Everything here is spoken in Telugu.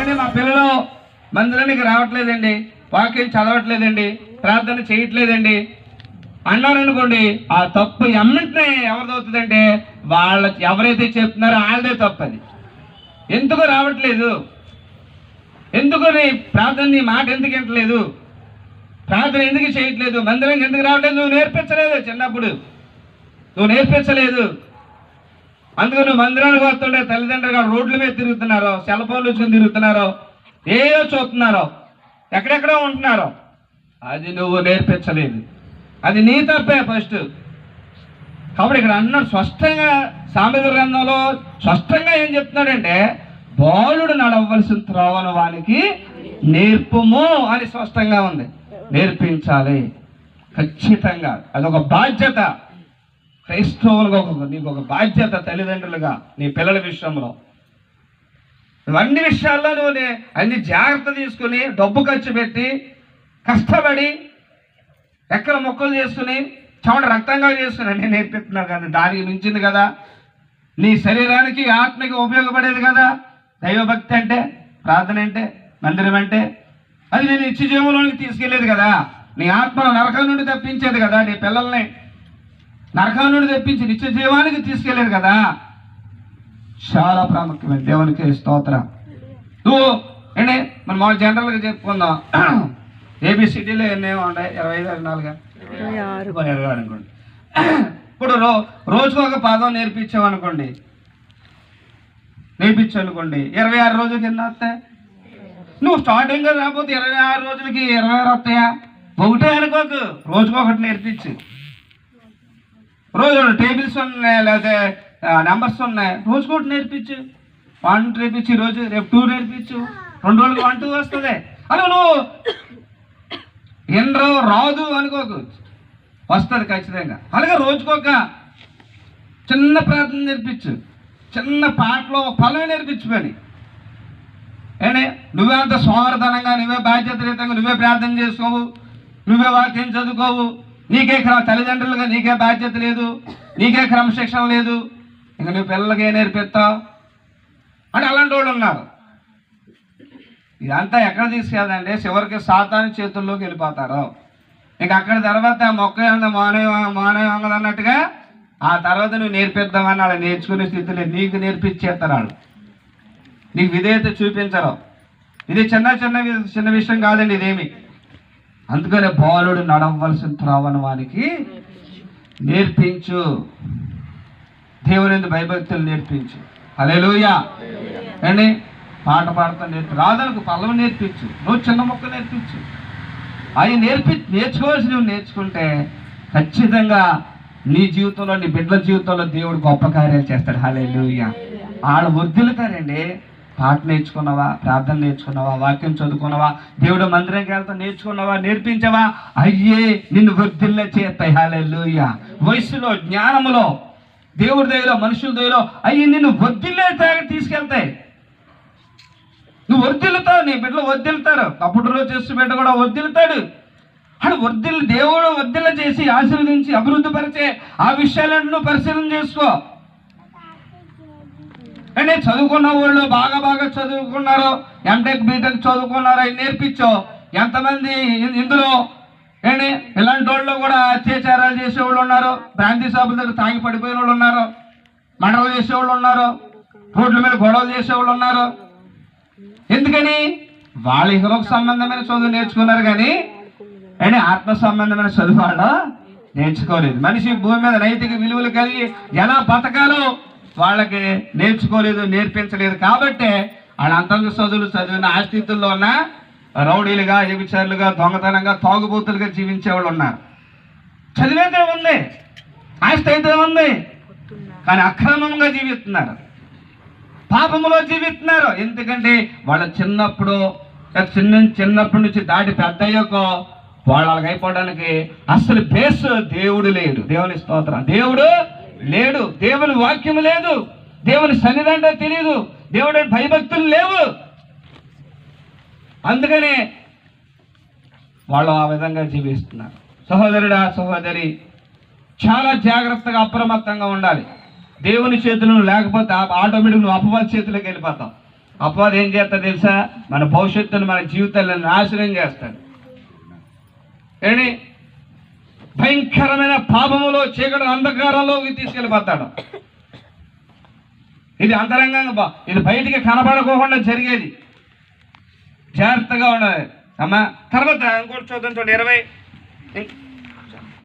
కానీ మా పిల్లలు మందిరానికి రావట్లేదండి వాక్యం చదవట్లేదండి ప్రార్థన చేయట్లేదండి. అన్నారనుకోండి ఆ తప్పు ఎమ్మంటే ఎవరిదవుతుందంటే వాళ్ళ ఎవరైతే చెప్తున్నారో వాళ్ళదే తప్పు అది ఎందుకు రావట్లేదు? ఎందుకు నీ ప్రార్థన నీ మాట ఎందుకు వింటలేదు ప్రార్థన ఎందుకు చేయట్లేదు? మందిరం ఎందుకు రావట్లేదు? నువ్వు నేర్పించలేదు చిన్నప్పుడు. నువ్వు నేర్పించలేదు. అందుకని మందిరానికి వస్తుంటే తల్లిదండ్రులు రోడ్ల మీద తిరుగుతున్నారో సెల్ ఫోన్లు వచ్చుకుని తిరుగుతున్నారో ఏయో చూస్తున్నారో ఎక్కడెక్కడో ఉంటున్నారో అది నువ్వు నేర్పించలేదు. అది నీ తప్పే ఫస్ట్. కాబట్టి ఇక్కడ అన్నాడు స్పష్టంగా సామెత గ్రంథంలో స్పష్టంగా ఏం చెప్తున్నాడంటే బాలుడు నడవలసిన త్రోవను వానికి నేర్పము అని స్పష్టంగా ఉంది. నేర్పించాలి. ఖచ్చితంగా. అదొక బాధ్యత. క్రైస్తవులుగా ఒక నీకు ఒక బాధ్యత తల్లిదండ్రులుగా నీ పిల్లల విషయంలో. నువ్వు అన్ని విషయాల్లో నువ్వు అన్ని జాగ్రత్త తీసుకుని డబ్బు ఖర్చు పెట్టి కష్టపడి ఎక్కడ మొక్కలు చేసుకుని చమట రక్తంగా చేసుకుని అన్ని నేర్పిస్తున్నావు కదా. దానికి మించింది కదా. నీ శరీరానికి ఆత్మకి ఉపయోగపడేది కదా. దైవభక్తి అంటే ప్రార్థన అంటే మందిరం అంటే. అది నేను ఇచ్చి జీవంలోనికి తీసుకెళ్ళేది కదా. నీ ఆత్మను నరకం నుండి తప్పించేది కదా. నీ పిల్లల్ని నరకం నుండి తెప్పించి నిత్య జీవానికి తీసుకెళ్ళేది కదా. చాలా ప్రాముఖ్యమైన దేవునికి స్తోత్రం. నువ్వు ఏంటి? మన మామూలు జనరల్గా చెప్పుకుందాం. ఏబిసిటీలో ఎన్నేమో ఉంటాయి? ఇరవై ఐదు ఇరవై నాలుగు? ఇరవై ఆరు. అనుకోండి. ఇప్పుడు రో రోజుకు ఒక పాదం నేర్పించావు అనుకోండి. నేర్పించావు అనుకోండి. ఇరవై ఆరు రోజులకి ఎన్ని వస్తాయి? నువ్వు స్టార్టింగ్ రాకపోతే ఇరవై ఆరు రోజులకి ఇరవై ఆరు వస్తాయా? ఒకటే అనుకోకు. రోజుకొకటి నేర్పించు. రోజు టేబుల్స్ ఉన్నాయి లేకపోతే నెంబర్స్ ఉన్నాయి. రోజుకోటి నేర్పించు. వన్ నేర్పించి రోజు రేపు టూ నేర్పించు. రెండు రోజులు వన్ టూ వస్తుంది. అలా నువ్వు ఎన్నరో రాదు అనుకోకు. వస్తుంది ఖచ్చితంగా. అలాగే రోజుకొక చిన్న ప్రార్థన నేర్పించు. చిన్న పాటలో ఫలమే నేర్పించు పని ఏంటి నువ్వే అంత సోమరతనంగా నువ్వే బాధ్యతరహితంగా నువ్వే ప్రార్థన చేసుకోవు. నువ్వే వాక్యం చదువుకోవు. నీకే క్రమ తల్లిదండ్రులుగా నీకే బాధ్యత లేదు నీకే క్రమశిక్షణ లేదు. ఇంకా నువ్వు పిల్లలకి నేర్పిస్తావు అని అలాంటి వాళ్ళు ఉన్నారు. ఇదంతా ఎక్కడ తీసుకెళ్దంటే చివరికి సాతాను చేతుల్లోకి వెళ్ళిపోతారు. ఇంక అక్కడ తర్వాత మొక్క మానవ మానవ అన్నట్టుగా ఆ తర్వాత నువ్వు నేర్పిద్దామని వాళ్ళు నేర్చుకునే స్థితిలో నీకు నేర్పించేస్తారు వాళ్ళు నీకు విధేయత చూపించరు. ఇది చిన్న చిన్న వి- చిన్న విషయం కాదండి ఇదేమి. అందుకనే బాలుడు నడవలసిన త్రోవను వానికి నేర్పించు. దేవుని భయభక్తులు నేర్పించు. హల్లెలూయా. అండి పాట పాడుతూ నేర్పి రాదనుకు పల్లవి నేర్పించు. నువ్వు చిన్న మొక్క నేర్పించు. అవి నేర్పి నేర్చుకోవాల్సి నువ్వు నేర్చుకుంటే ఖచ్చితంగా నీ జీవితంలో నీ బిడ్డల జీవితంలో దేవుడు గొప్ప కార్యాలు చేస్తాడు. హల్లెలూయా. వాళ్ళు వర్ధిల్లుతారండి పాట నేర్చుకున్నావా? ప్రార్థన నేర్చుకున్నావా? వాక్యం చదువుకున్నావా? దేవుడు మందిరంకి వెళ్తా నేర్చుకున్నావా? నేర్పించావా? అయ్యే నిన్ను వృద్ధిల్ల చేస్తాయి హాలెల్లుయ. వయసులో జ్ఞానములో దేవుడి దయలో మనుషుల దయలో అయ్యి నిన్ను వర్ధిల్లే తీసుకెళ్తాయి. నువ్వు వర్ధిల్లుతావు నీ బిడ్డలు వర్ధిల్లుతారు అప్పుడు రోజు చేస్తూ బిడ్డ కూడా వర్ధిల్లుతాడు అని వర్ధిల్లు దేవుడు వర్ధిల్ల చేసి ఆశీర్వదించి అభివృద్ధి పరిచే ఆ విషయాలను నువ్వు పరిశీలన చేసుకో. కానీ చదువుకున్న వాళ్ళు బాగా బాగా చదువుకున్నారు ఎంటెక్ బీటెక్ చదువుకున్నారు అవి నేర్పించో ఎంతమంది ఇందులో ఏంటి ఇలాంటి వాళ్ళు కూడా అత్యాచారాలు చేసేవాళ్ళు ఉన్నారు బ్రాంతి షాపుల దగ్గర తాగి పడిపోయిన వాళ్ళు ఉన్నారు మండలు చేసేవాళ్ళు ఉన్నారు రోడ్ల మీద గొడవలు చేసేవాళ్ళు ఉన్నారు. ఎందుకని? వాళ్ళ ఇహలోక సంబంధమైన చదువు నేర్చుకున్నారు కానీ అంటే ఆత్మ సంబంధమైన చదువు వాళ్ళు నేర్చుకోలేదు. మనిషి భూమి మీద నైతిక విలువలు కలిగి ఎలా బతకాలో వాళ్ళకి నేర్చుకోలేదు నేర్పించలేదు కాబట్టే వాళ్ళ అంతంత చదువులు చదివిన ఆ ఉన్న రౌడీలుగా వ్యభిచారులుగా దొంగతనంగా తాగుబోతులుగా జీవించే వాళ్ళు ఉన్నారు. చదివేదే ఉంది ఆస్తి అయితే ఉంది కానీ అక్రమంగా జీవిస్తున్నారు. పాపములో జీవిస్తున్నారు. ఎందుకంటే వాళ్ళ చిన్నప్పుడు చిన్న చిన్నప్పటి నుంచి దాటి పెద్ద వాళ్ళకి అయిపోవడానికి అసలు బేస్ దేవుడు లేడు. దేవుని స్తోత్రం. దేవుడు లేడు. దేవుని వాక్యం లేదు. దేవుని సన్నిధంటే తెలియదు దేవుడు భయభక్తులు లేవు. అందుకనే వాళ్ళు ఆ విధంగా జీవిస్తున్నారు. సహోదరుడా సహోదరి చాలా జాగ్రత్తగా అప్రమత్తంగా ఉండాలి. దేవుని చేతులను లేకపోతే ఆటోమేటిక్ నువ్వు అపవాద చేతిలోకి వెళ్ళిపోతావు. అపవాదం ఏం చేస్తా తెలుసా? మన భవిష్యత్తును మన జీవితాలను నాశనం చేస్తాడు. ఏంటి భయంకరమైన పాపములో చీకటి అంధకారంలోకి తీసుకెళ్ళిపోతాడు. ఇది అంతరంగంగా ఇది బయటికి కనబడకోకుండా జరిగేది. జాగ్రత్తగా ఉండాలి. అమ్మా తర్వాత ఇంకోటి చూద్దాం చూడండి ఇరవై.